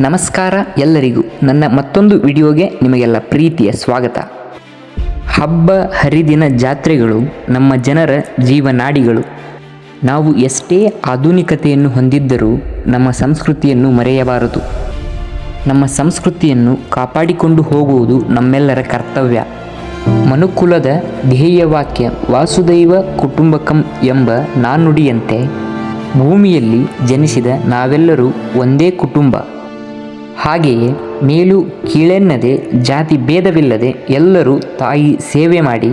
ನಮಸ್ಕಾರ ಎಲ್ಲರಿಗೂ. ನನ್ನ ಮತ್ತೊಂದು ವಿಡಿಯೋಗೆ ನಿಮಗೆಲ್ಲ ಪ್ರೀತಿಯ ಸ್ವಾಗತ. ಹಬ್ಬ, ಹರಿದಿನ ಜಾತ್ರೆಗಳು, ನಮ್ಮ ಜನರ ಜೀವನಾಡಿಗಳು. ನಾವು ಎಷ್ಟೇ ಆಧುನಿಕತೆಯನ್ನು ಹೊಂದಿದ್ದರೂ ನಮ್ಮ ಸಂಸ್ಕೃತಿಯನ್ನು ಮರೆಯಬಾರದು. ನಮ್ಮ ಸಂಸ್ಕೃತಿಯನ್ನು ಕಾಪಾಡಿಕೊಂಡು ಹೋಗುವುದು ನಮ್ಮೆಲ್ಲರ ಕರ್ತವ್ಯ. ಮನುಕುಲದ ಧ್ಯೇಯವಾಕ್ಯ, ವಾಸುದೈವ ಕುಟುಂಬಕಂ ಎಂಬ ನಾನುಡಿಯಂತೆ ಭೂಮಿಯಲ್ಲಿ ಜನಿಸಿದ ನಾವೆಲ್ಲರೂ ಒಂದೇ ಕುಟುಂಬ. ಹಾಗೆಯೇ ಮೇಲು ಕೀಳೆನ್ನದೆ ಜಾತಿ ಭೇದವಿಲ್ಲದೆ ಎಲ್ಲರೂ ತಾಯಿ ಸೇವೆ ಮಾಡಿ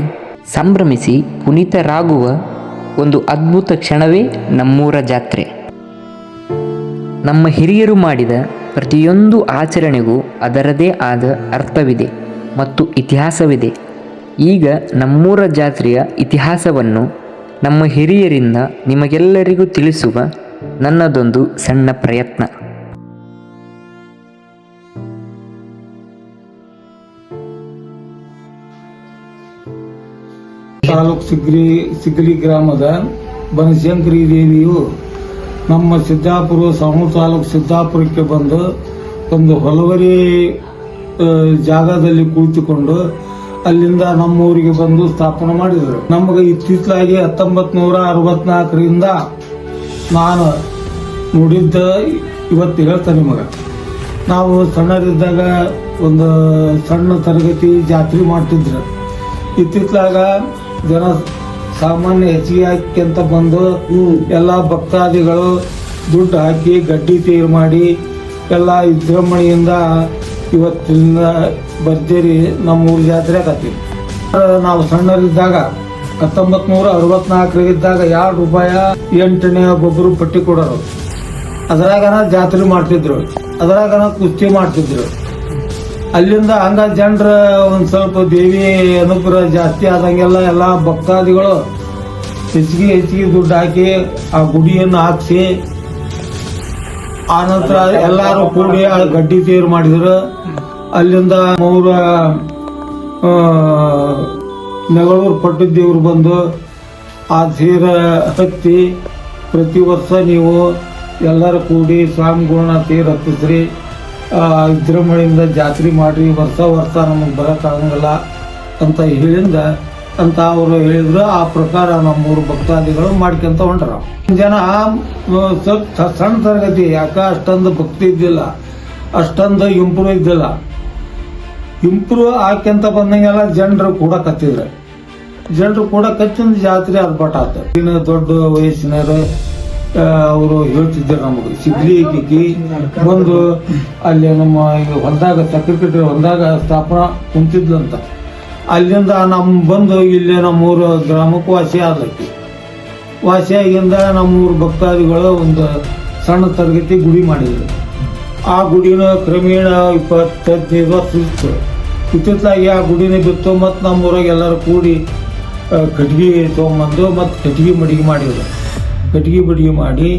ಸಂಭ್ರಮಿಸಿ ಪುನೀತರಾಗುವ ಒಂದು ಅದ್ಭುತ ಕ್ಷಣವೇ ನಮ್ಮೂರ ಜಾತ್ರೆ. ನಮ್ಮ ಹಿರಿಯರು ಮಾಡಿದ ಪ್ರತಿಯೊಂದು ಆಚರಣೆಗೂ ಅದರದೇ ಆದ ಅರ್ಥವಿದೆ ಮತ್ತು ಇತಿಹಾಸವಿದೆ. ಈಗ ನಮ್ಮೂರ ಜಾತ್ರೆಯ ಇತಿಹಾಸವನ್ನು ನಮ್ಮ ಹಿರಿಯರಿಂದ ನಿಮಗೆಲ್ಲರಿಗೂ ತಿಳಿಸುವ ನನ್ನದೊಂದು ಸಣ್ಣ ಪ್ರಯತ್ನ. ತಾಲೂಕ್ ಸಿಗ್ರಿ ಸಿಗ್ರಿ ಗ್ರಾಮದ ಬನಶಂಕರಿ ದೇವಿಯು ನಮ್ಮ ಸಿದ್ದಾಪುರ ಸಮ ತಾಲೂಕ್ ಸಿದ್ದಾಪುರಕ್ಕೆ ಬಂದು ಒಂದು ಹೊಲವರಿ ಜಾಗದಲ್ಲಿ ಕುಳಿತುಕೊಂಡು ಅಲ್ಲಿಂದ ನಮ್ಮ ಊರಿಗೆ ಬಂದು ಸ್ಥಾಪನೆ ಮಾಡಿದರು. ನಮಗೆ ಇತ್ತೀಚಲಾಗಿ ಹತ್ತೊಂಬತ್ ನೂರ ಅರವತ್ನಾಲ್ಕರಿಂದ ನಾನು ನೋಡಿದ್ದ, ಇವತ್ತು ಹೇಳ್ತೇನೆ ನಿಮಗೆ. ನಾವು ಸಣ್ಣರಿದ್ದಾಗ ಒಂದು ಸಣ್ಣ ತರಗತಿ ಜಾತ್ರೆ ಮಾಡ್ತಿದ್ರು. ಇತ್ತಿತ್ತಲಾಗ ಜನ ಸಾಮಾನ್ಯ ಹೆಚ್ಚಿಗೆ ಹಾಕ್ಯಂತ ಬಂದು ಎಲ್ಲ ಭಕ್ತಾದಿಗಳು ದುಡ್ಡು ಹಾಕಿ ಗಡ್ಡಿ ತೇರು ಮಾಡಿ ಎಲ್ಲ ವಿಜೃಂಭಣೆಯಿಂದ ಇವತ್ತಿನ ಭರ್ಜರಿ ನಮ್ಮ ಊರು ಜಾತ್ರೆ ಆಗತ್ತಿ. ನಾವು ಸಣ್ಣರಿದ್ದಾಗ ಹತ್ತೊಂಬತ್ ನೂರ ಅರವತ್ನಾಲ್ಕರಿದ್ದಾಗ ಎರಡು ರೂಪಾಯ ಎಂಟನೇ ಒಬ್ಬೊಬ್ಬರು ಪಟ್ಟಿ ಕೊಡೋರು. ಅದ್ರಾಗನ ಜಾತ್ರೆ ಮಾಡ್ತಿದ್ರು. ಅದ್ರಾಗನ ಕುಸ್ತಿ ಮಾಡ್ತಿದ್ರು. ಅಲ್ಲಿಂದ ಹಂಗ ಜನರ ಒಂದ್ ಸ್ವಲ್ಪ ದೇವಿ ಅನುಗ್ರಹ ಜಾಸ್ತಿ ಆದಂಗೆಲ್ಲ ಎಲ್ಲ ಭಕ್ತಾದಿಗಳು ಹೆಚ್ಚಿಗೆ ಹೆಚ್ಚಿಗೆ ದುಡ್ಡು ಹಾಕಿ ಆ ಗುಡಿಯನ್ನು ಹಾಕ್ಸಿ, ಆ ನಂತರ ಎಲ್ಲಾರು ಕೂಡಿ ಆ ಗಡ್ಡಿ ತೇರು ಮಾಡಿದ್ರು. ಅಲ್ಲಿಂದ ಮೂರ ನೆಗಳೂರು ಪಟ್ಟದೇವ್ರು ಬಂದು ಆ ಸೀರ ಹತ್ತಿ ಪ್ರತಿ ವರ್ಷ ನೀವು ಎಲ್ಲರೂ ಕೂಡಿ ಸ್ವಾಮಿಗಳನ್ನ ತೇರು ಹತ್ತಿಸ್ರಿ. ವಿಜೃಂಭಣೆಯಿಂದ ಜಾತ್ರೆ ಮಾಡಿರಿ ವರ್ಷ ವರ್ಷ ನಮಗೆ ಬರೋಕ್ಕಾಗಂಗಿಲ್ಲ ಅಂತ ಹೇಳಿಂದ ಅಂತ ಅವರು ಹೇಳಿದ್ರು. ಆ ಪ್ರಕಾರ ನಮ್ಮೂರು ಭಕ್ತಾದಿಗಳು ಮಾಡ್ಕೊಂತ ಹೊಂಟ್ರ. ಜನ ಸಣ್ಣ ತರಗತಿ, ಯಾಕ ಅಷ್ಟೊಂದು ಭಕ್ತಿ ಇದ್ದಿಲ್ಲ, ಅಷ್ಟೊಂದು ಇಂಪ್ರೂವ್ ಇದ್ದಿಲ್ಲ. ಇಂಪ್ರೂವ್ ಆಕ್ಯಂತ ಬಂದಂಗೆಲ್ಲ ಜನರು ಕೂಡ ಕತ್ತಿದ್ರು. ಜನರು ಕೂಡ ಕಚ್ಚಿಂದ ಜಾತ್ರೆ ಅರ್ಭಟ ಆತ. ಇನ್ನು ದೊಡ್ಡ ವಯಸ್ಸಿನವರು ಅವರು ಹೇಳ್ತಿದ್ದರು ನಮಗೆ. ಸಿಗ್ಲಿ ಕಿಕ್ಕಿ ಬಂದು ಅಲ್ಲಿ ನಮ್ಮ ಈಗ ಹೊಲದಾಗ ಸಕ್ಕರೆ ಕಟ್ಟಿ ಹೊಲದಾಗ ಸ್ಥಾಪನಾ ಕುಂತಿದ್ಲಂತ. ಅಲ್ಲಿಂದ ನಮ್ಮ ಬಂದು ಇಲ್ಲಿ ನಮ್ಮೂರು ಗ್ರಾಮಕ್ಕೆ ವಾಸಿ ಆದಕ್ಕೆ ವಾಸಿಯಾಗಿಂದ ನಮ್ಮೂರು ಭಕ್ತಾದಿಗಳು ಒಂದು ಸಣ್ಣ ತರಗತಿ ಗುಡಿ ಮಾಡಿದ್ರು. ಆ ಗುಡಿನ ಕ್ರಮೇಣ ಇಪ್ಪತ್ತೈದು ವರ್ಷ ಇತ್ತು. ಇತ್ತಿತ್ತಲಾಗಿ ಆ ಗುಡಿನ ಬಿತ್ತು, ಮತ್ತು ನಮ್ಮೂರಾಗ ಎಲ್ಲರೂ ಕೂಡಿ ಕಟ್ಗೆ ತೊಗೊಂಬಂದು, ಮತ್ತು ಕಟ್ಗೆ ಮಡಿಗೆ ಮಾಡಿದ್ರು. ಕಟ್ಗೆ ಬಡಿಗೆ ಮಾಡಿ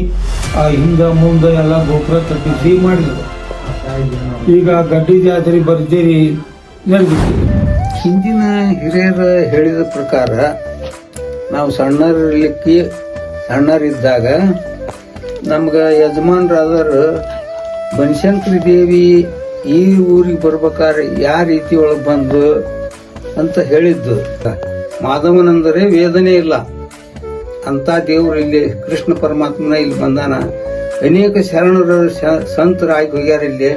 ಆ ಹಿಂದೆ ಮುಂದೆ ಎಲ್ಲ ಗೋಪುರ ಕಟ್ಟಿಸಿ ಮಾಡಿದ್ರು ಈಗ ಗಡ್ಡಿ ಜಾತ್ರೆ ಬರ್ತೀರಿ ನಡೆದಿತ್ತು ಹಿಂದಿನ ಹಿರಿಯರು ಹೇಳಿದ ಪ್ರಕಾರ ನಾವು ಸಣ್ಣರಿರ್ಲಿಕ್ಕೆ ಸಣ್ಣರಿದ್ದಾಗ ನಮ್ಗೆ ಯಜಮಾನ್ರಾದರು ಬನಶಂಕರಿ ದೇವಿ ಈ ಊರಿಗೆ ಬರ್ಬೇಕಾದ್ರೆ ಯಾವ ರೀತಿ ಒಳಗೆ ಬಂದು ಅಂತ ಹೇಳಿದ್ದು. ಮಾಧವನಂದರೆ ವೇದನೆ ಇಲ್ಲ. ಅಂತ ದೇವರು ಇಲ್ಲಿ ಕೃಷ್ಣ ಪರಮಾತ್ಮನ ಇಲ್ಲಿ ಬಂದಾನ. ಅನೇಕ ಶರಣರು ಸಂತರ ಸಂತರಾಗಿ ಹೋಗ್ಯಾರ ಇಲ್ಲಿ.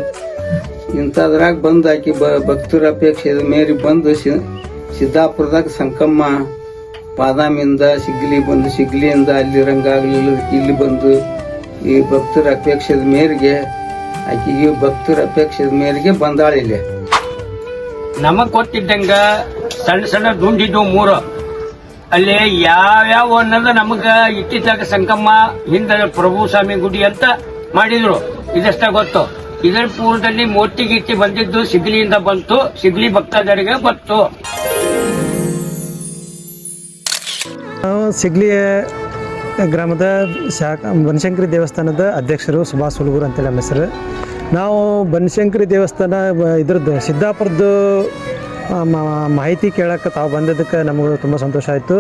ಇಂಥದ್ರಾಗ ಬಂದು ಆಕಿ ಭಕ್ತರ ಅಪೇಕ್ಷೆದ ಮೇರಿ ಬಂದು ಸಿದ್ದಾಪುರದಾಗ ಸಂಕಮ್ಮ ಬಾದಾಮಿಯಿಂದ ಸಿಗ್ಲಿ ಬಂದು ಸಿಗ್ಲಿಯಿಂದ ಅಲ್ಲಿ ರಂಗಾಗ್ಲಿಲ್ಲ ಇಲ್ಲಿ ಬಂದು ಈ ಭಕ್ತರ ಅಪೇಕ್ಷೆದ ಮೇರೆಗೆ ಆಕಿಗೆ ಭಕ್ತರ ಅಪೇಕ್ಷೆದ ಮೇರೆಗೆ ಬಂದಾಳಿಲ್ಲ ನಮಗ್ ಗೊತ್ತಿದ್ದಂಗ ಸಣ್ಣ ಸಣ್ಣ ದುಂಡಿದ್ದು ಮೂರು. ಅಲ್ಲಿ ಯಾವ್ಯಾವ ಅನ್ನೋದು ನಮಗ ಇಟ್ಟಿದ್ದಾಗ ಸಂಕಮ್ಮ ಹಿಂದ ಪ್ರಭು ಸ್ವಾಮಿ ಗುಡಿ ಅಂತ ಮಾಡಿದ್ರು. ಇದಷ್ಟ ಗೊತ್ತು? ಇದರ ಪೂರ್ವದಲ್ಲಿ ಮೂರ್ತಿ ಗಿಟ್ಟಿ ಬಂದಿದ್ದು ಸಿಗ್ಲಿಯಿಂದ ಬಂತು, ಸಿಗ್ಲಿ ಭಕ್ತಾದರಿಗೆ ಬಂತು ನಾವು ಸಿಗ್ಲಿ ಗ್ರಾಮದ ಶಾಖ, ಬನಶಂಕರಿ ದೇವಸ್ಥಾನದ ಅಧ್ಯಕ್ಷರು ಸುಭಾಷ್ ಹುಲ್ಗೂರು ಅಂತೇಳಿ ನಮ್ಮ ನಾವು ಬನಶಂಕರಿ ದೇವಸ್ಥಾನ, ಇದ್ರದ್ದು ಸಿದ್ದಾಪುರದ್ದು ಮಾಹಿತಿ ಕೇಳೋಕ್ಕೆ ತಾವು ಬಂದಿದ್ದಕ್ಕೆ ನಮಗೂ ತುಂಬ ಸಂತೋಷ ಆಯಿತು.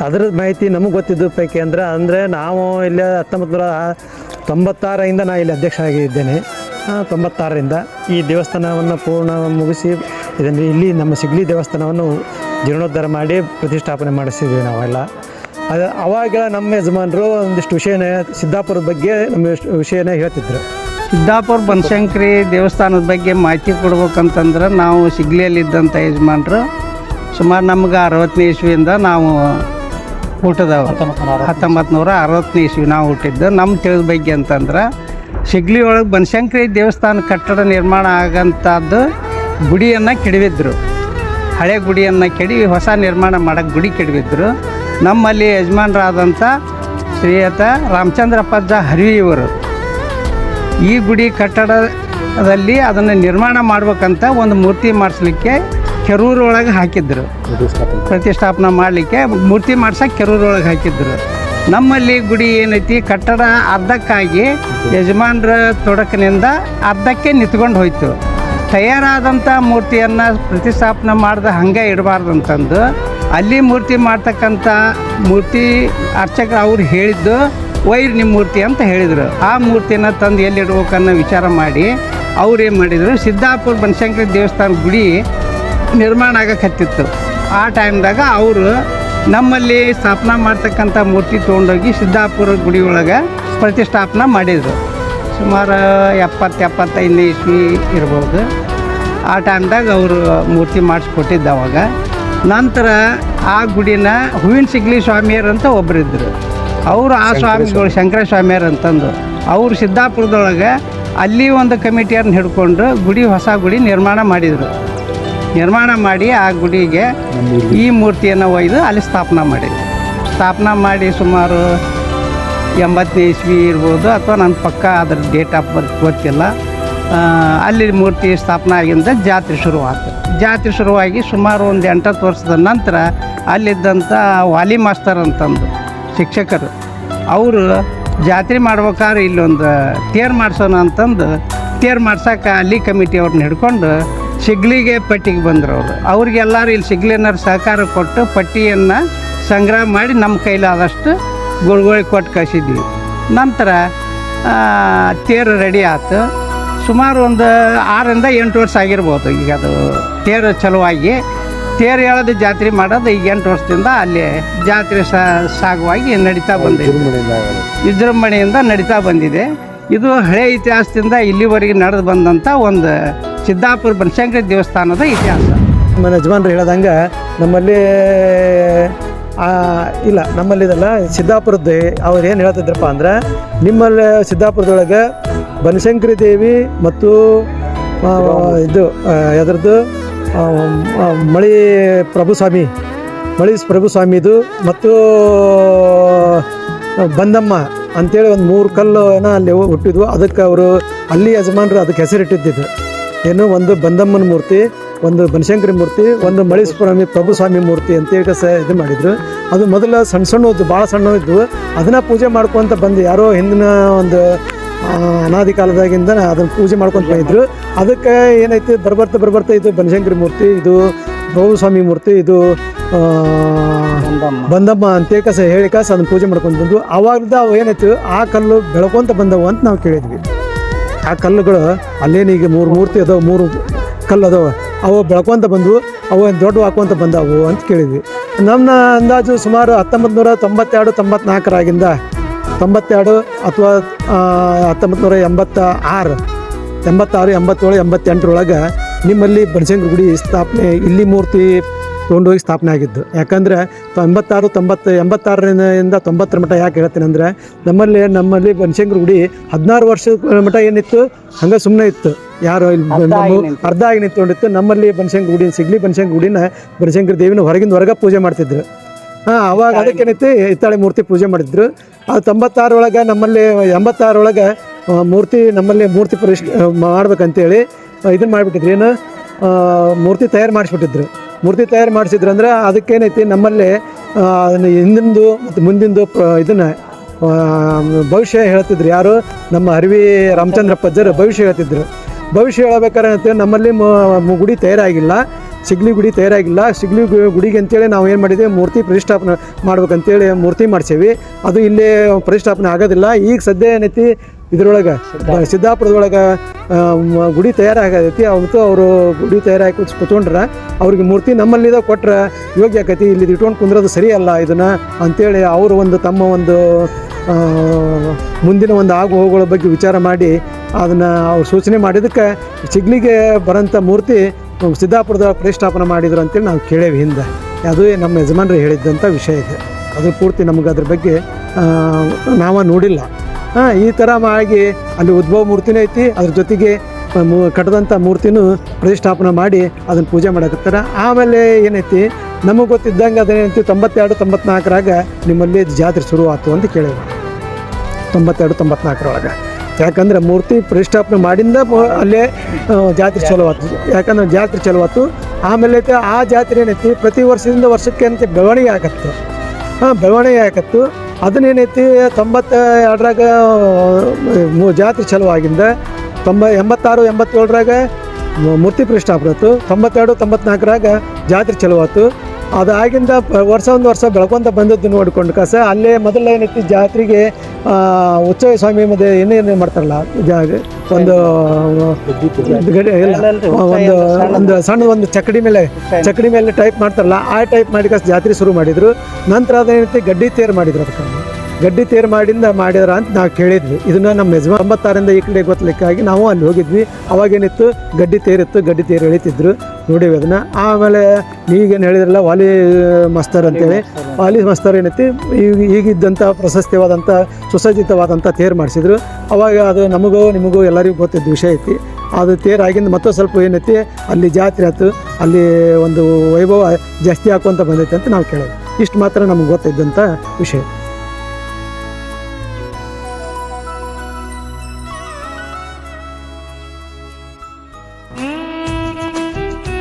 ಅದರ ಮಾಹಿತಿ ನಮಗೆ ಗೊತ್ತಿದ್ದು ಪೈಕಿ ಅಂದ್ರೆ ಅಂದರೆ ನಾವು ಇಲ್ಲಿ ಹತ್ತೊಂಬತ್ತು ನೂರ ತೊಂಬತ್ತಾರರಿಂದ ನಾನು ಇಲ್ಲಿ ಅಧ್ಯಕ್ಷ ಆಗಿದ್ದೇನೆ ಆ, ತೊಂಬತ್ತಾರರಿಂದ ಈ ದೇವಸ್ಥಾನವನ್ನು ಪೂರ್ಣ ಮುಗಿಸಿ ಇದನ್ನು ಇಲ್ಲಿ ನಮ್ಮ ಸಿಗ್ಲಿ ದೇವಸ್ಥಾನವನ್ನು ಜೀರ್ಣೋದ್ಧಾರ ಮಾಡಿ ಪ್ರತಿಷ್ಠಾಪನೆ ಮಾಡಿಸಿದ್ವಿ ನಾವೆಲ್ಲ. ಅದು ಅವಾಗ ನಮ್ಮ ಯಜಮಾನರು ಒಂದಿಷ್ಟು ವಿಷಯನೇ ಸಿದ್ದಾಪುರದ ಬಗ್ಗೆ ನಮ್ಮ ವಿಷಯನ ಹೇಳ್ತಿದ್ರು. ಸಿದ್ದಾಪುರ ಬನಶಂಕರಿ ದೇವಸ್ಥಾನದ ಬಗ್ಗೆ ಮಾಹಿತಿ ಕೊಡ್ಬೇಕಂತಂದ್ರೆ ನಾವು ಸಿಗ್ಲಿಯಲ್ಲಿದ್ದಂಥ ಯಜಮಾನ್ರು ಸುಮಾರು ನಮ್ಗೆ ಅರವತ್ತನೇ ಇಸ್ವಿಯಿಂದ ನಾವು ಹುಟ್ಟಿದವ ಹತ್ತೊಂಬತ್ತು ನೂರ ಅರವತ್ತನೇ ಇಸ್ವಿ ನಾವು ಹುಟ್ಟಿದ್ದು ನಮ್ಮ ತಿಳಿದ ಬಗ್ಗೆ ಅಂತಂದ್ರೆ ಸಿಗ್ಲಿ ಒಳಗೆ ಬನಶಂಕರಿ ದೇವಸ್ಥಾನ ಕಟ್ಟಡ ನಿರ್ಮಾಣ ಆಗಂಥದ್ದು ಗುಡಿಯನ್ನು ಕೆಡವಿದ್ರು. ಹಳೆ ಗುಡಿಯನ್ನು ಕೆಡಿ ಹೊಸ ನಿರ್ಮಾಣ ಮಾಡೋಕ್ಕೆ ಗುಡಿ ಕೆಡವಿದ್ರು. ನಮ್ಮಲ್ಲಿ ಯಜಮಾನರಾದಂಥ ಶ್ರೀಯತ ರಾಮಚಂದ್ರಪ್ಪಜ್ಜ ಹರಿವಿ ಇವರು ಈ ಗುಡಿ ಕಟ್ಟಡದಲ್ಲಿ ಅದನ್ನು ನಿರ್ಮಾಣ ಮಾಡ್ಬೇಕಂತ ಒಂದು ಮೂರ್ತಿ ಮಾಡಿಸ್ಲಿಕ್ಕೆ ಕೆರೂರೊಳಗೆ ಹಾಕಿದ್ರು. ಪ್ರತಿಷ್ಠಾಪನೆ. ಮಾಡಲಿಕ್ಕೆ ಮೂರ್ತಿ ಮಾಡ್ಸಕ್ಕೆ ಕೆರೂರೊಳಗೆ ಹಾಕಿದ್ರು. ನಮ್ಮಲ್ಲಿ ಗುಡಿ ಏನೈತಿ? ಕಟ್ಟಡ ಅರ್ಧಕ್ಕಾಗಿ ಯಜಮಾನ್ರ ತೊಡಕಿನಿಂದ ಅರ್ಧಕ್ಕೆ ನಿಂತ್ಕೊಂಡು ಹೋಯ್ತು. ತಯಾರಾದಂಥ ಮೂರ್ತಿಯನ್ನು ಪ್ರತಿಷ್ಠಾಪನೆ ಮಾಡ್ದೆ ಹಂಗೆ ಇಡಬಾರ್ದು ಅಂತಂದು ಅಲ್ಲಿ ಮೂರ್ತಿ ಮಾಡ್ತಕ್ಕಂಥ ಮೂರ್ತಿ ಅರ್ಚಕರು ಅವ್ರು ಹೇಳಿದ್ದು ವೈರ್ ನಿಮ್ಮ ಮೂರ್ತಿ ಅಂತ ಹೇಳಿದರು. ಆ ಮೂರ್ತಿನ ತಂದು ಎಲ್ಲಿಡ್ಬೇಕು ಅನ್ನೋ ವಿಚಾರ ಮಾಡಿ ಅವ್ರು ಏನು ಮಾಡಿದರು, ಸಿದ್ದಾಪುರ ಬನಶಂಕರಿ ದೇವಸ್ಥಾನ ಗುಡಿ ನಿರ್ಮಾಣ ಆಗಕತ್ತಿತ್ತು ಆ ಟೈಮ್ದಾಗ ಅವರು ನಮ್ಮಲ್ಲಿ ಸ್ಥಾಪನಾ ಮಾಡ್ತಕ್ಕಂಥ ಮೂರ್ತಿ ತೊಗೊಂಡೋಗಿ ಸಿದ್ದಾಪುರ ಗುಡಿ ಒಳಗೆ ಪ್ರತಿಷ್ಠಾಪನೆ ಮಾಡಿದರು. ಸುಮಾರು ಎಪ್ಪತ್ತು ಎಪ್ಪತ್ತೈದನೇ ಇಸ್ವಿ ಇರ್ಬೋದು. ಆ ಟೈಮ್ದಾಗ ಅವರು ಮೂರ್ತಿ ಮಾಡಿಸ್ಕೊಟ್ಟಿದ್ದ ಅವಾಗ. ನಂತರ ಆ ಗುಡಿನ ಹೂವಿನ ಸಿಗ್ಲಿ ಸ್ವಾಮಿಯರು ಅಂತ ಒಬ್ಬರಿದ್ದರು ಅವರು ಆ ಸ್ವಾಮಿಗಳು ಶಂಕರ ಸ್ವಾಮಿಯರು ಅಂತಂದು. ಅವರು ಸಿದ್ದಾಪುರದೊಳಗೆ ಅಲ್ಲಿ ಒಂದು ಕಮಿಟಿಯನ್ನು ಹಿಡ್ಕೊಂಡು ಗುಡಿ ಹೊಸ ಗುಡಿ ನಿರ್ಮಾಣ ಮಾಡಿದರು. ನಿರ್ಮಾಣ ಮಾಡಿ ಆ ಗುಡಿಗೆ ಈ ಮೂರ್ತಿಯನ್ನು ಒಯ್ದು ಅಲ್ಲಿ ಸ್ಥಾಪನೆ ಮಾಡಿದ್ರು. ಸ್ಥಾಪನೆ ಮಾಡಿ ಸುಮಾರು ಎಂಬತ್ತನೇ ಇಸ್ವಿ ಇರ್ಬೋದು ಅಥವಾ ನನ್ನ ಪಕ್ಕ ಅದ್ರ ಡೇಟ್ ಆಫ್ ಬರ್ತ್ ಗೊತ್ತಿಲ್ಲ. ಅಲ್ಲಿ ಮೂರ್ತಿ ಸ್ಥಾಪನೆ ಆಗಿಂದ ಜಾತ್ರೆ ಶುರುವಾಯಿತು ಜಾತ್ರೆ ಶುರುವಾಗಿ ಸುಮಾರು ಒಂದು ಎಂಟತ್ತು ವರ್ಷದ ನಂತರ ಅಲ್ಲಿದ್ದಂಥ ವಾಲಿ ಮಾಸ್ತರ್ ಅಂತಂದು. ಶಿಕ್ಷಕರು. ಅವರು ಜಾತ್ರೆ ಮಾಡ್ಬೇಕಾದ್ರೆ ಇಲ್ಲೊಂದು ತೇರು ಮಾಡಿಸೋಣ ಅಂತಂದು ತೇರು ಮಾಡ್ಸೋಕೆ ಅಲ್ಲಿ ಕಮಿಟಿ ಅವ್ರನ್ನ ಹಿಡ್ಕೊಂಡು ಸಿಗ್ಲಿಗೆ ಪಟ್ಟಿಗೆ ಬಂದರು ಅವರು. ಅವ್ರಿಗೆಲ್ಲರೂ ಇಲ್ಲಿ ಸಿಗ್ಲಿನಾರು ಸಹಕಾರ ಕೊಟ್ಟು ಪಟ್ಟಿಯನ್ನು ಸಂಗ್ರಹ ಮಾಡಿ ನಮ್ಮ ಕೈಲಾದಷ್ಟು ಗುಳ್ಗೊಳಿ ಕೊಟ್ಟು ಕಳಿಸಿದ್ವಿ. ನಂತರ ತೇರು ರೆಡಿ ಆಯ್ತು ಸುಮಾರು ಒಂದು ಆರರಿಂದ ಎಂಟು ವರ್ಷ ಆಗಿರ್ಬೋದು ಈಗ ಅದು ತೇರು ಚಲುವಾಗಿ. ತೇರು ಎಳೆದು ಜಾತ್ರೆ ಮಾಡೋದು ಈಗ ಎಂಟು ವರ್ಷದಿಂದ ಅಲ್ಲಿ ಜಾತ್ರೆ ಸಾಗುವಾಗಿ ನಡೀತಾ ಬಂದಿದೆ. ವಿಜೃಂಭಣೆಯಿಂದ ನಡೀತಾ ಬಂದಿದೆ. ಇದು ಹಳೆ ಇತಿಹಾಸದಿಂದ ಇಲ್ಲಿವರೆಗೆ ನಡೆದು ಬಂದಂಥ ಒಂದು ಸಿದ್ದಾಪುರ ಬನಶಂಕರಿ ದೇವಸ್ಥಾನದ ಇತಿಹಾಸ. ನಮ್ಮ ಯಜಮಾನ್ರು ಹೇಳ್ದಂಗೆ ನಮ್ಮಲ್ಲಿ ಇಲ್ಲ ನಮ್ಮಲ್ಲಿ ಇದಲ್ಲ ಸಿದ್ದಾಪುರದ್ದು ಅವ್ರು ಏನು ಹೇಳ್ತಿದ್ರಪ್ಪ ಅಂದ್ರೆ ನಿಮ್ಮಲ್ಲಿ ಸಿದ್ದಾಪುರದೊಳಗೆ ಬನಶಂಕರಿ ದೇವಿ ಮತ್ತು ಇದು ಅದರದ್ದು ಮಳಿ ಪ್ರಭುಸ್ವಾಮಿ, ಮಳಿ ಪ್ರಭುಸ್ವಾಮಿದು ಮತ್ತು ಬಂದಮ್ಮ ಅಂತೇಳಿ ಒಂದು ಮೂರು ಕಲ್ಲುನ ಅಲ್ಲಿ ಹುಟ್ಟಿದ್ವು. ಅದಕ್ಕೆ ಅವರು ಅಲ್ಲಿ ಯಜಮಾನರು ಅದಕ್ಕೆ ಹೆಸರಿಟ್ಟಿದ್ದು ಏನು, ಒಂದು ಬಂದಮ್ಮನ ಮೂರ್ತಿ, ಒಂದು ಬನಶಂಕರಿ ಮೂರ್ತಿ, ಒಂದು ಮಳಿ ಸ್ವಾಮಿ ಪ್ರಭು ಸ್ವಾಮಿ ಮೂರ್ತಿ ಅಂತೇಳಿ ಸ ಇದು ಮಾಡಿದ್ರು. ಅದು ಮೊದಲು ಸಣ್ಣ ಸಣ್ಣ ಇದ್ದು ಭಾಳ ಸಣ್ಣ ಇದ್ವು ಅದನ್ನು ಪೂಜೆ ಮಾಡ್ಕೊತ ಬಂದು ಯಾರೋ ಹಿಂದಿನ ಒಂದು ಅನಾದಿ ಕಾಲದಾಗಿಂದ ಅದನ್ನು ಪೂಜೆ ಮಾಡ್ಕೊಂತ ಬಂದಿದ್ರು. ಅದಕ್ಕೆ ಏನೈತಿ ಬರ್ಬರ್ತ ಬರ್ಬರ್ತ ಇದು ಬನಶಂಕರಿ ಮೂರ್ತಿ ಇದು ಪ್ರಭು ಸ್ವಾಮಿ ಮೂರ್ತಿ ಇದು ಬಂದಮ್ಮ. ಅಂತೇಳಿ ಕಸ ಹೇಳಿ ಕಸ ಅದನ್ನ ಪೂಜೆ ಮಾಡ್ಕೊಂಡು ಬಂದು ಅವಾಗದ ಅವು ಏನಾಯ್ತು ಆ ಕಲ್ಲು ಬೆಳ್ಕೊಂತ ಬಂದವು ಅಂತ ನಾವು ಕೇಳಿದ್ವಿ. ಆ ಕಲ್ಲುಗಳು ಅಲ್ಲೇನೀಗ ಮೂರು ಮೂರ್ತಿ ಅದಾವೆ ಮೂರು ಕಲ್ಲು ಅದಾವೆ ಅವು ಬೆಳ್ಕೊಂತ ಬಂದವು ಅವು ದೊಡ್ಡ ಹಾಕೊಂತ ಬಂದವು ಅಂತ ಕೇಳಿದ್ವಿ. ನಮ್ಮ ಅಂದಾಜು ಸುಮಾರು ಹತ್ತೊಂಬತ್ತು ನೂರ ತೊಂಬತ್ತೆರಡು ತೊಂಬತ್ನಾಲ್ಕರಾಗಿಂದ ತೊಂಬತ್ತೆರಡು ಅಥವಾ ಹತ್ತೊಂಬತ್ತು ನೂರ ಎಂಬತ್ತ ಆರು ಎಂಬತ್ತಾರು ಎಂಬತ್ತೇಳು ಎಂಬತ್ತೆಂಟರೊಳಗೆ ನಿಮ್ಮಲ್ಲಿ ಬನಶಂಕರ ಗುಡಿ ಸ್ಥಾಪನೆ ಇಲ್ಲಿ ಮೂರ್ತಿ ತೊಗೊಂಡೋಗಿ ಸ್ಥಾಪನೆ ಆಗಿದ್ದು. ಯಾಕಂದರೆ ಎಂಬತ್ತಾರು ತೊಂಬತ್ತು ಎಂಬತ್ತಾರರಿಂದ ತೊಂಬತ್ತರ ಮಟ್ಟ ಯಾಕೆ ಹೇಳ್ತೀನಿ ಅಂದರೆ ನಮ್ಮಲ್ಲಿ ನಮ್ಮಲ್ಲಿ ಬನಶಂಕರ ಗುಡಿ ಹದಿನಾರು ವರ್ಷದ ಮಟ್ಟ ಏನಿತ್ತು? ಹಂಗೆ ಸುಮ್ಮನೆ ಇತ್ತು. ಯಾರು ಇಲ್ಲಿ ನಮ್ಮ ಅರ್ಧ ಆಗಿ ನಿಂತ್ಕೊಂಡಿತ್ತು. ನಮ್ಮಲ್ಲಿ ಬನಶಂಕರ ಗುಡಿನ ಸಿಗ್ಲಿ ಬನಶಂಕರ ಗುಡಿನ ಬನಶಂಕರ ದೇವಿನ ಹೊರಗಿಂದ ಹೊರಗೆ ಪೂಜೆ ಮಾಡ್ತಿದ್ರು. ಹಾಂ ಅವಾಗ ಅದಕ್ಕೇನೈತಿ ಹಿತ್ತಾಳೆ ಮೂರ್ತಿ ಪೂಜೆ ಮಾಡಿದ್ರು. ಅದು ತೊಂಬತ್ತಾರೊಳಗೆ ನಮ್ಮಲ್ಲಿ ಎಂಬತ್ತಾರೊಳಗೆ ಮೂರ್ತಿ ನಮ್ಮಲ್ಲಿ ಮೂರ್ತಿ ಪರಿಷ್ ಮಾಡ್ಬೇಕಂತೇಳಿ ಇದನ್ನ ಮಾಡಿಬಿಟ್ಟಿದ್ರು. ಏನು ಮೂರ್ತಿ ತಯಾರು ಮಾಡಿಸ್ಬಿಟ್ಟಿದ್ರು. ಮೂರ್ತಿ ತಯಾರು ಮಾಡಿಸಿದ್ರು ಅಂದ್ರೆ ಅದಕ್ಕೇನೈತಿ ನಮ್ಮಲ್ಲಿ ಹಿಂದಿಂದು ಮತ್ತು ಮುಂದಿಂದು ಪ ಇದನ್ನು ಭವಿಷ್ಯ ಹೇಳ್ತಿದ್ರು ಯಾರು? ನಮ್ಮ ಅರಿವಿ ರಾಮಚಂದ್ರ ಪಜ್ಜರು ಭವಿಷ್ಯ ಹೇಳ್ತಿದ್ರು. ಭವಿಷ್ಯ ಹೇಳ್ಬೇಕಾದ್ರೆ ನಮ್ಮಲ್ಲಿ ಗುಡಿ ತಯಾರಾಗಿಲ್ಲ. ಸಿಗ್ಲಿ ಗುಡಿ ತಯಾರಾಗಿಲ್ಲ. ಸಿಗ್ಲಿ ಗುಡಿಗೆ ಅಂತೇಳಿ ನಾವು ಏನು ಮಾಡಿದ್ವಿ? ಮೂರ್ತಿ ಪ್ರತಿಷ್ಠಾಪನೆ ಮಾಡ್ಬೇಕಂತೇಳಿ ಮೂರ್ತಿ ಮಾಡ್ಸೇವಿ. ಅದು ಇಲ್ಲಿ ಪ್ರತಿಷ್ಠಾಪನೆ ಆಗೋದಿಲ್ಲ. ಈಗ ಸದ್ಯ ಏನೈತಿ? ಇದ್ರೊಳಗೆ ಸಿದ್ದಾಪುರದೊಳಗೆ ಗುಡಿ ತಯಾರಾಗತೈತಿ. ಅವತ್ತು ಅವರು ಗುಡಿ ತಯಾರಾಗಿ ಕೂತ್ ಕೂತ್ಕೊಂಡ್ರ ಅವ್ರಿಗೆ ಮೂರ್ತಿ ನಮ್ಮಲ್ಲಿದ ಕೊಟ್ರೆ ಯೋಗ್ಯ ಆಕೈತಿ. ಇಲ್ಲಿ ಇಟ್ಕೊಂಡು ಕುಂದ್ರೋದು ಸರಿಯಲ್ಲ ಇದನ್ನು ಅಂತೇಳಿ ಅವರು ಒಂದು ತಮ್ಮ ಒಂದು ಮುಂದಿನ ಒಂದು ಆಗು ಹೋಗುಗಳ ಬಗ್ಗೆ ವಿಚಾರ ಮಾಡಿ ಅದನ್ನು ಅವ್ರು ಸೂಚನೆ ಮಾಡಿದ್ದಕ್ಕೆ ಚಿಗ್ಲಿಗೆ ಬರೋಂಥ ಮೂರ್ತಿ ಸಿದ್ದಾಪುರದ ಪ್ರತಿಷ್ಠಾಪನೆ ಮಾಡಿದ್ರು ಅಂತೇಳಿ ನಾವು ಕೇಳೇವಿ ಹಿಂದೆ. ಅದು ನಮ್ಮ ಯಜಮಾನರು ಹೇಳಿದ್ದಂಥ ವಿಷಯ ಇದೆ. ಅದು ಪೂರ್ತಿ ನಮಗೆ ಅದ್ರ ಬಗ್ಗೆ ನಾವು ನೋಡಿಲ್ಲ. ಹಾಂ ಈ ಥರ ಮಾಡಿ ಅಲ್ಲಿ ಉದ್ಭವ ಮೂರ್ತಿನೇ ಐತಿ, ಅದ್ರ ಜೊತೆಗೆ ಮೂ ಕಟ್ಟದಂಥ ಮೂರ್ತಿನೂ ಪ್ರತಿಷ್ಠಾಪನೆ ಮಾಡಿ ಅದನ್ನು ಪೂಜೆ ಮಾಡಕತ್ತಾರ. ಆಮೇಲೆ ಏನೈತಿ, ನಮಗೆ ಗೊತ್ತಿದ್ದಂಗೆ ಅದೇನೈತಿ ತೊಂಬತ್ತೆರಡು, ತೊಂಬತ್ನಾಲ್ಕರಾಗ ನಿಮ್ಮಲ್ಲಿ ಜಾತ್ರೆ ಶುರು ಅಂತ ಕೇಳೇವೆ. ತೊಂಬತ್ತೆರಡು, ತೊಂಬತ್ನಾಲ್ಕರೊಳಗೆ. ಯಾಕಂದ್ರೆ ಮೂರ್ತಿ ಪ್ರತಿಷ್ಠಾಪನೆ ಮಾಡಿಂದ ಅಲ್ಲೇ ಜಾತ್ರೆ ಚಲೋ ಆಯ್ತು ಯಾಕಂದ್ರೆ ಜಾತ್ರೆ ಚಲೋ ಆಮೇಲೆ ಆ ಜಾತ್ರೆ ಏನೈತಿ, ಪ್ರತಿ ವರ್ಷದಿಂದ ವರ್ಷಕ್ಕೆ ಏನೈತಿ, ಬೆಳವಣಿಗೆ ಆಗತ್ತೆ. ಹಾಂ, ಬೆಳವಣಿಗೆ ಆಗತ್ತು. ಅದನ್ನೇನೈತಿ ತೊಂಬತ್ತ ಎರಡರಾಗ ಜಾತ್ರೆ ಚಲೋ ಆಗಿಂದ ತೊಂಬ, ಎಂಬತ್ತಾರು, ಎಂಬತ್ತೇಳರಾಗ ಮೂರ್ತಿ ಪ್ರತಿಷ್ಠಾಪನೆ ಆಯ್ತು. ತೊಂಬತ್ತೆರಡು, ತೊಂಬತ್ನಾಲ್ಕರಾಗ ಜಾತ್ರೆ ಚಲೋ ಆಯ್ತು ಅದಾಗಿಂದ ವರ್ಷ ಒಂದು ವರ್ಷ ಬೆಳ್ಕೊಂತ ಬಂದದ್ದು ನೋಡ್ಕೊಂಡು ಕಸ. ಅಲ್ಲೇ ಮೊದಲ ಏನಿತ್ತು ಜಾತ್ರೆಗೆ ಉಚ್ಚಯ ಸ್ವಾಮಿ ಮತ್ತೆ ಏನೇನು ಮಾಡ್ತಾರಲ್ಲ ಜಾಗ ಒಂದು ಒಂದು ಒಂದು ಸಣ್ಣ ಒಂದು ಚಕಡಿ ಮೇಲೆ ಚಕಡಿ ಮೇಲೆ ಟೈಪ್ ಮಾಡ್ತಾರಲ್ಲ, ಆ ಟೈಪ್ ಮಾಡಿ ಕಸ ಜಾತ್ರೆ ಶುರು ಮಾಡಿದರು. ನಂತರ ಅದೇನೈತಿ, ಗಡ್ಡಿ ತೇರು ಮಾಡಿದ್ರು ಅದಕ್ಕೆ. ಗಡ್ಡಿ ತೇರು ಮಾಡಿಂದ ಮಾಡ್ಯಾರ ಅಂತ ನಾವು ಕೇಳಿದ್ವಿ. ಇದನ್ನ ನಮ್ಮ ಯಜಮಾನ್ ಒಂಬತ್ತಾರಿಂದ ಈ ಕಡೆ ಗೊತ್ತಲಿಕ್ಕಾಗಿ ನಾವು ಅಲ್ಲಿ ಹೋಗಿದ್ವಿ. ಅವಾಗೇನಿತ್ತು? ಗಡ್ಡಿ ತೇರಿತ್ತು, ಗಡ್ಡಿ ತೇರು ಎಳಿತಿದ್ರು. ನೋಡಿವಿ ಅದನ್ನ. ಆಮೇಲೆ ಈಗೇನು ಹೇಳಿದ್ರಲ್ಲ, ವಾಲಿ ಮಾಸ್ತರ್ ಅಂತೇಳಿ. ವಾಲಿ ಮಾಸ್ತರ್ ಏನೈತಿ? ಈಗ ಈಗಿದ್ದಂಥ ಪ್ರಶಸ್ತಿವಾದಂಥ ಸುಸಜ್ಜಿತವಾದಂಥ ತೇರು ಮಾಡಿಸಿದ್ರು. ಅವಾಗ ಅದು ನಮಗೂ, ನಿಮಗೂ ಎಲ್ಲರಿಗೂ ಗೊತ್ತಿದ್ದ ವಿಷಯ ಐತಿ. ಅದು ತೇರು ಆಗಿಂದ ಮತ್ತೊಂದು ಸ್ವಲ್ಪ ಏನೈತಿ? ಅಲ್ಲಿ ಜಾತ್ರೆ ಆಯ್ತು. ಅಲ್ಲಿ ಒಂದು ವೈಭವ ಜಾಸ್ತಿ ಹಾಕುವಂತ ಬಂದೈತೆ ಅಂತ ನಾವು ಕೇಳೋದು ಇಷ್ಟು ಮಾತ್ರ ನಮ್ಗೆ ಗೊತ್ತಿದ್ದಂಥ ವಿಷಯ.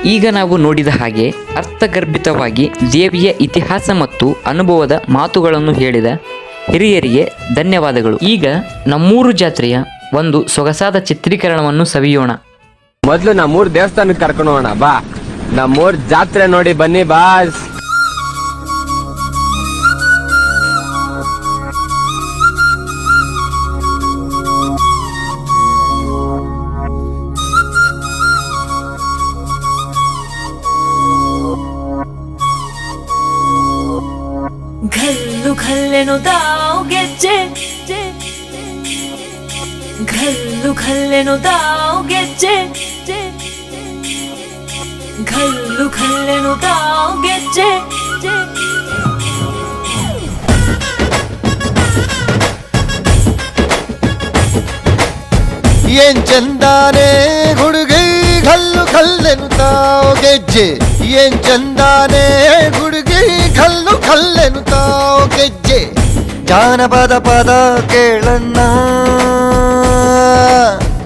ಈಗ ನಾವು ನೋಡಿದ ಹಾಗೆ ಅರ್ಥಗರ್ಭಿತವಾಗಿ ದೇವಿಯ ಇತಿಹಾಸ ಮತ್ತು ಅನುಭವದ ಮಾತುಗಳನ್ನು ಹೇಳಿದ ಹಿರಿಯರಿಗೆ ಧನ್ಯವಾದಗಳು. ಈಗ ನಮ್ಮೂರು ಜಾತ್ರೆಯ ಒಂದು ಸೊಗಸಾದ ಚಿತ್ರೀಕರಣವನ್ನು ಸವಿಯೋಣ. ಮೊದಲು ನಮ್ಮೂರು ದೇವಸ್ಥಾನಕ್ಕೆ ಕರ್ಕೊಂಡು ಹೋಗೋಣ, ಬಾ. ನಮ್ಮೂರು ಜಾತ್ರೆ ನೋಡಿ ಬನ್ನಿ ಬಾಸ್ ਨੂੰ ਦਾਓਗੇ ਜੇ घल्लू घल्ले नु दाओगे जे घल्लू घल्ले नु दाओगे जे ఏం చందానే గుడిగి గల్లు కల్లెను తావు గెజ్జె ఏం చందానే గుడిగి గల్లు కల్లెను తావు గెజ్జె ಜಾನಪದ ಪದ ಕೇಳನ್ನ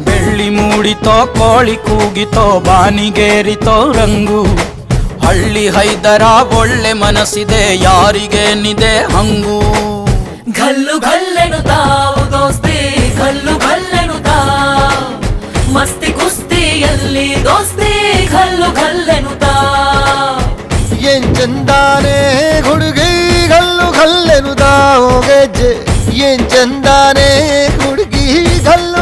ಬೆಳ್ಳಿ ಮೂಡಿತೋ ಕೋಳಿ ಕೂಗಿತೋ ಬಾನಿಗೇರಿತೋ ರಂಗು. ಹಳ್ಳಿ ಹೈದರ ಒಳ್ಳೆ ಮನಸ್ಸಿದೆ ಯಾರಿಗೇನಿದೆ ಹಂಗು. ಘಲ್ಲು ಗಲ್ಲೆನು ತಾವು ದೋಸ್ತಿ ಘಲ್ಲು ಗಲ್ಲೆನು ತಾ ಮಸ್ತಿ ಕುಸ್ತಿಯಲ್ಲಿ ದೋಸ್ತಿ ಘಲ್ಲು ಗಲ್ಲೆನು ತಾ ಏನ್ ಚಂದಾನೆ ಹುಡುಗ ಕಲ್ಲು ಕಲ್ಲೆನು ತಾವು ಗೆಜ್ಜೆ ಏನ್ ಚಂದಾನೆ ಹುಡುಗಿ ಕಲ್ಲು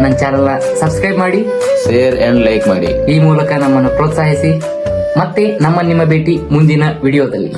ನನ್ನ ಚಾನಲ್ನ ಸಬ್ಸ್ಕ್ರೈಬ್ ಮಾಡಿ ಶೇರ್ ಅಂಡ್ ಲೈಕ್ ಮಾಡಿ. ಈ ಮೂಲಕ ನಮ್ಮನ್ನು ಪ್ರೋತ್ಸಾಹಿಸಿ. ಮತ್ತೆ ನಮ್ಮ ನಿಮ್ಮ ಭೇಟಿ ಮುಂದಿನ ವಿಡಿಯೋದಲ್ಲಿ